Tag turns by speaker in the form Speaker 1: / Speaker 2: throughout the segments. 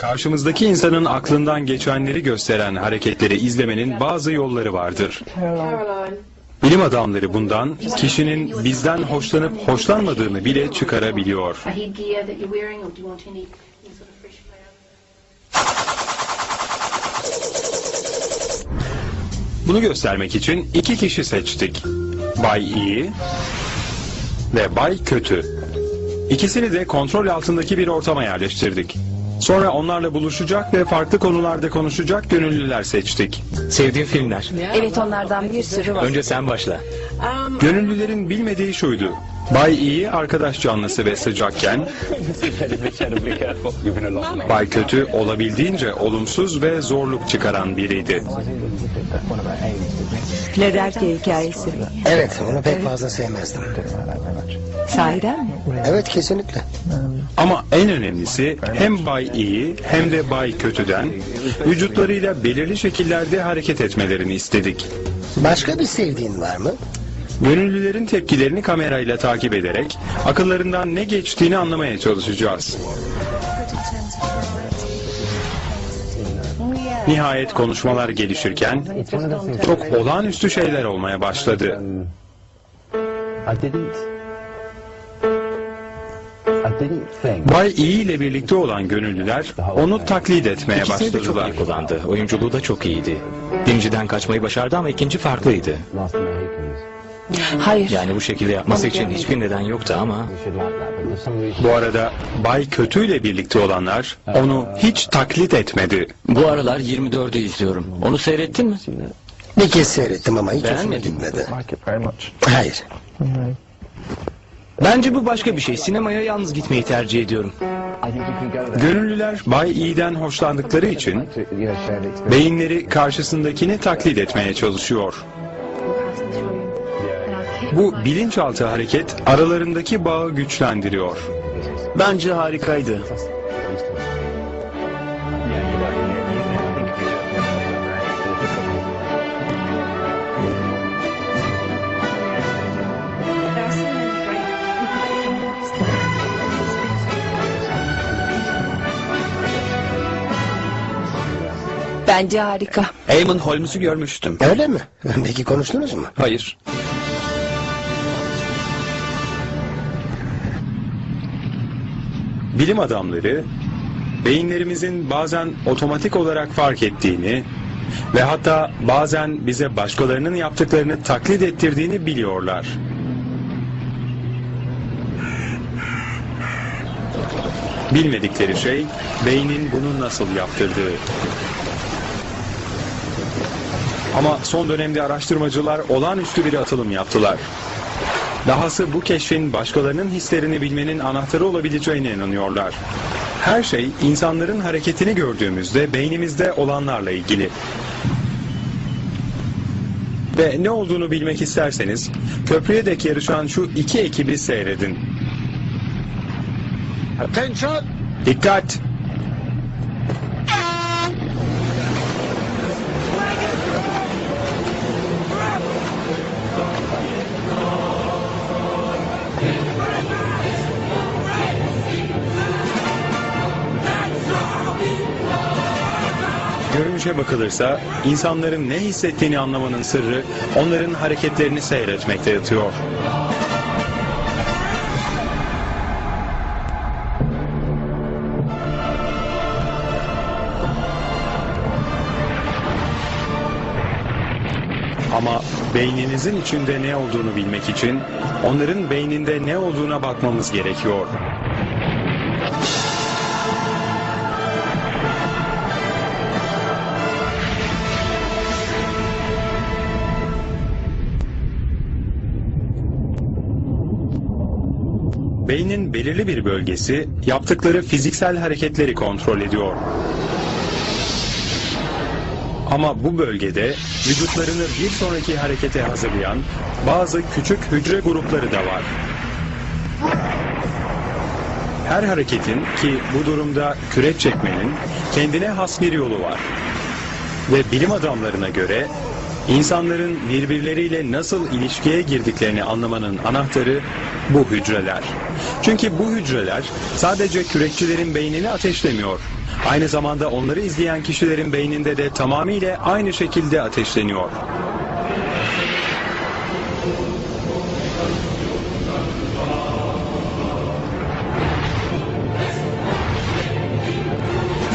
Speaker 1: Karşımızdaki insanın aklından geçenleri gösteren hareketleri izlemenin bazı yolları vardır. Bilim adamları bundan kişinin bizden hoşlanıp hoşlanmadığını bile çıkarabiliyor. Bunu göstermek için iki kişi seçtik. Bay iyi ve Bay kötü. İkisini de kontrol altındaki bir ortama yerleştirdik. Sonra onlarla buluşacak ve farklı konularda konuşacak gönüllüler seçtik.
Speaker 2: Sevdiğin filmler.
Speaker 3: Evet onlardan bir sürü var.
Speaker 2: Önce sen başla.
Speaker 1: Gönüllülerin bilmediği şuydu. Bay iyi arkadaş canlısı ve sıcakken, Bay kötü olabildiğince olumsuz ve zorluk çıkaran biriydi.
Speaker 3: Philadelphia hikayesi.
Speaker 4: Evet, onu pek fazla sevmezdim.
Speaker 3: Sahiden mi?
Speaker 4: Evet, kesinlikle.
Speaker 1: Ama en önemlisi hem Bay iyi hem de Bay kötüden vücutlarıyla belirli şekillerde hareket etmelerini istedik.
Speaker 4: Başka bir sevdiğin var mı?
Speaker 1: Gönüllülerin tepkilerini kamerayla takip ederek akıllarından ne geçtiğini anlamaya çalışacağız. Nihayet konuşmalar gelişirken çok olağanüstü şeyler olmaya başladı.
Speaker 5: I didn't.
Speaker 1: Bay iyi ile birlikte olan gönüllüler onu taklit etmeye
Speaker 2: İkisini de çok
Speaker 1: başladılar.
Speaker 2: iyi kullandı. Oyunculuğu da çok iyiydi. Dinciden kaçmayı başardı ama ikinci farklıydı.
Speaker 3: Hayır.
Speaker 2: Yani bu şekilde yapması için hiçbir neden yoktu ama.
Speaker 1: Bu arada Bay Kötü ile birlikte olanlar onu hiç taklit etmedi.
Speaker 6: Bu aralar 24'ü izliyorum. Onu seyrettin mi?
Speaker 4: Bir kez seyrettim ama hiç hoşuma
Speaker 6: Beğenmedin mi?
Speaker 4: gitmedi. Hayır.
Speaker 7: Bence bu başka bir şey. Sinemaya yalnız gitmeyi tercih ediyorum.
Speaker 1: Gönüllüler Bay İyi'den hoşlandıkları için beyinleri karşısındakini taklit etmeye çalışıyor. Bu bilinçaltı hareket aralarındaki bağı güçlendiriyor.
Speaker 7: Bence harikaydı.
Speaker 3: Bence harika.
Speaker 7: Eamon Holmes'u görmüştüm.
Speaker 4: Öyle mi? Peki konuştunuz mu?
Speaker 7: Hayır.
Speaker 1: Bilim adamları beyinlerimizin bazen otomatik olarak fark ettiğini ve hatta bazen bize başkalarının yaptıklarını taklit ettirdiğini biliyorlar. Bilmedikleri şey beynin bunu nasıl yaptırdığı. Ama son dönemde araştırmacılar olağanüstü bir atılım yaptılar. Dahası bu keşfin başkalarının hislerini bilmenin anahtarı olabileceğine inanıyorlar. Her şey insanların hareketini gördüğümüzde beynimizde olanlarla ilgili. Ve ne olduğunu bilmek isterseniz köprüye dek yarışan şu iki ekibi seyredin.
Speaker 4: Attention!
Speaker 1: Dikkat! Görünüşe bakılırsa insanların ne hissettiğini anlamanın sırrı onların hareketlerini seyretmekte yatıyor. Ama beyninizin içinde ne olduğunu bilmek için onların beyninde ne olduğuna bakmamız gerekiyor. Beynin belirli bir bölgesi yaptıkları fiziksel hareketleri kontrol ediyor. Ama bu bölgede vücutlarını bir sonraki harekete hazırlayan bazı küçük hücre grupları da var. Her hareketin ki bu durumda kürek çekmenin kendine has bir yolu var. Ve bilim adamlarına göre insanların birbirleriyle nasıl ilişkiye girdiklerini anlamanın anahtarı bu hücreler. Çünkü bu hücreler sadece kürekçilerin beynini ateşlemiyor. Aynı zamanda onları izleyen kişilerin beyninde de tamamıyla aynı şekilde ateşleniyor.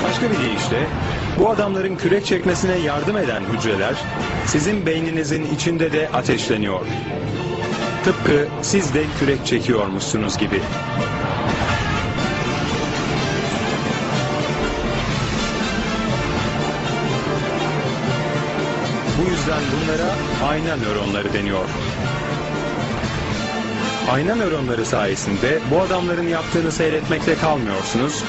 Speaker 1: Başka bir deyişle bu adamların kürek çekmesine yardım eden hücreler sizin beyninizin içinde de ateşleniyor. Tıpkı siz de kürek çekiyormuşsunuz gibi. Bu yüzden bunlara ayna nöronları deniyor. Ayna nöronları sayesinde bu adamların yaptığını seyretmekle kalmıyorsunuz.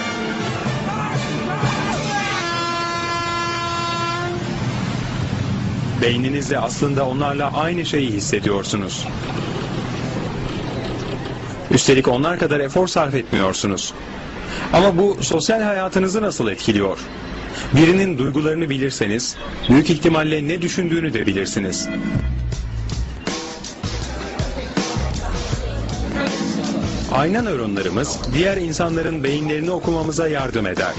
Speaker 1: Beyninizde aslında onlarla aynı şeyi hissediyorsunuz. Üstelik onlar kadar efor sarf etmiyorsunuz. Ama bu sosyal hayatınızı nasıl etkiliyor? Birinin duygularını bilirseniz, büyük ihtimalle ne düşündüğünü de bilirsiniz. Ayna nöronlarımız diğer insanların beyinlerini okumamıza yardım eder.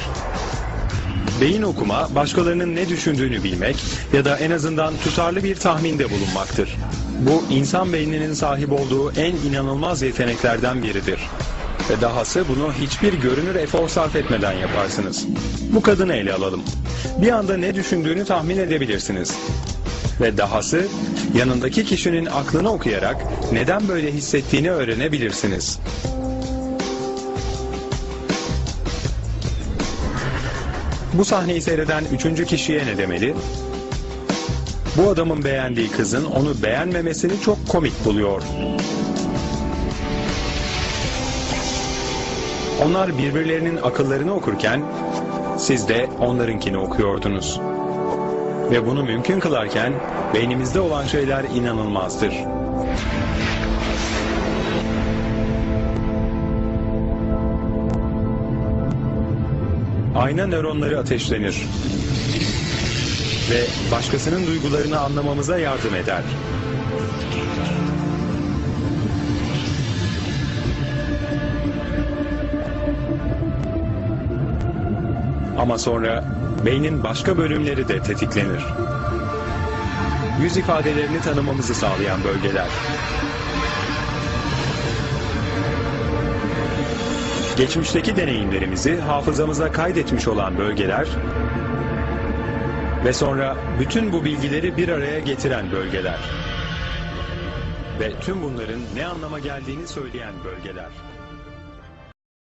Speaker 1: Beyin okuma, başkalarının ne düşündüğünü bilmek ya da en azından tutarlı bir tahminde bulunmaktır. Bu insan beyninin sahip olduğu en inanılmaz yeteneklerden biridir. Ve dahası bunu hiçbir görünür efor sarf etmeden yaparsınız. Bu kadını ele alalım. Bir anda ne düşündüğünü tahmin edebilirsiniz. Ve dahası yanındaki kişinin aklını okuyarak neden böyle hissettiğini öğrenebilirsiniz. Bu sahneyi seyreden üçüncü kişiye ne demeli? Bu adamın beğendiği kızın onu beğenmemesini çok komik buluyor. Onlar birbirlerinin akıllarını okurken siz de onlarınkini okuyordunuz. Ve bunu mümkün kılarken beynimizde olan şeyler inanılmazdır. Ayna nöronları ateşlenir ve başkasının duygularını anlamamıza yardım eder. Ama sonra beynin başka bölümleri de tetiklenir. Yüz ifadelerini tanımamızı sağlayan bölgeler. Geçmişteki deneyimlerimizi hafızamıza kaydetmiş olan bölgeler ve sonra bütün bu bilgileri bir araya getiren bölgeler. Ve tüm bunların ne anlama geldiğini söyleyen bölgeler.